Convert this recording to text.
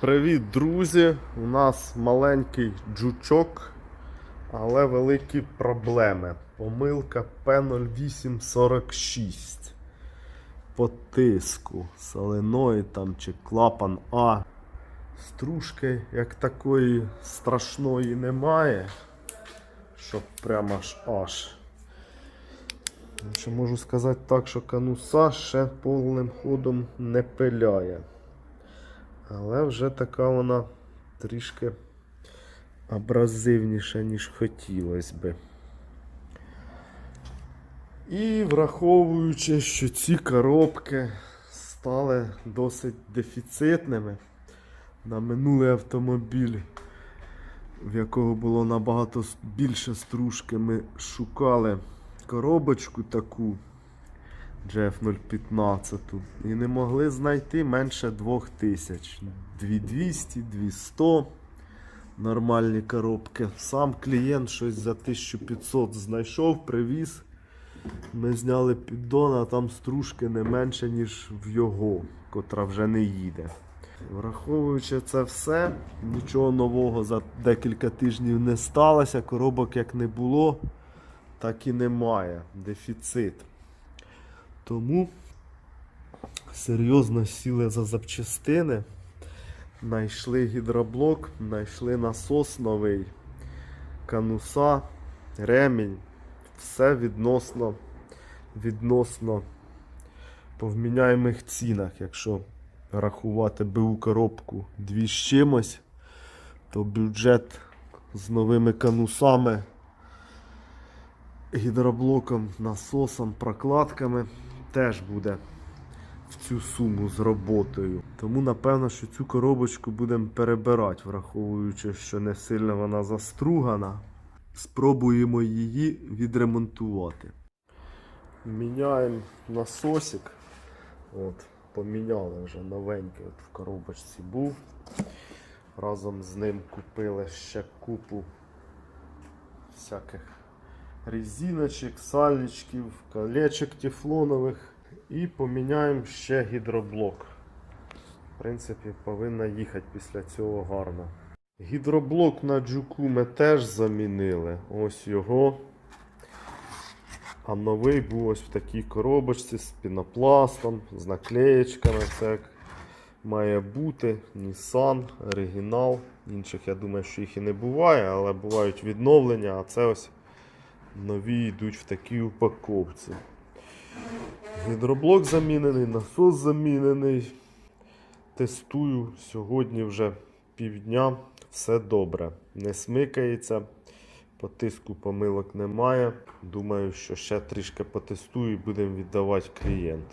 Привіт, друзі! У нас маленький джучок, але великі проблеми. Помилка P0846 по тиску соленоїд там чи клапан А. Стружки як такої страшної немає, щоб прямо аж аж. Можу сказати так, що кануса ще повним ходом не пиляє. Але вже така вона трішки абразивніша, ніж хотілося би. І враховуючи, що ці коробки стали досить дефіцитними на минулий автомобіль, в якого було набагато більше стружки, ми шукали коробочку таку GF015 і не могли знайти менше 2000. 2200, 200 нормальні коробки. Сам клієнт щось за 1500 знайшов, привіз. Ми зняли піддон, а там стружки не менше, ніж в його, котра вже не їде. Враховуючи це все, нічого нового за декілька тижнів не сталося. Коробок як не було, так і немає. Дефіцит. Тому серйозно сіли за запчастини. Знайшли гідроблок, знайшли насос новий, кануса, ремінь. Все відносно, відносно по вміняємих цінах. Якщо рахувати БУ коробку дві з чимось, то бюджет з новими канусами гідроблоком, насосом, прокладками теж буде в цю суму з роботою. Тому напевно, що цю коробочку будемо перебирати, враховуючи, що не сильно вона застругана. Спробуємо її відремонтувати. Міняємо насосик. От, поміняли вже новенький от в коробочці був. Разом з ним купили ще купу всяких резиночок, сальничків, колечок тефлонових і поміняємо ще гідроблок. В принципі, повинна їхати після цього гарно. Гідроблок на джуку ми теж замінили. Ось його. А новий був ось в такій коробочці з пінопластом, з наклеєчками. Це має бути. Nissan, оригінал. Інших, я думаю, що їх і не буває, але бувають відновлення, а це ось нові йдуть в такій упаковці. Гідроблок замінений, насос замінений. Тестую сьогодні вже півдня. Все добре. Не смикається. потиску помилок немає. Думаю, що ще трішки потестую і будемо віддавати клієнту.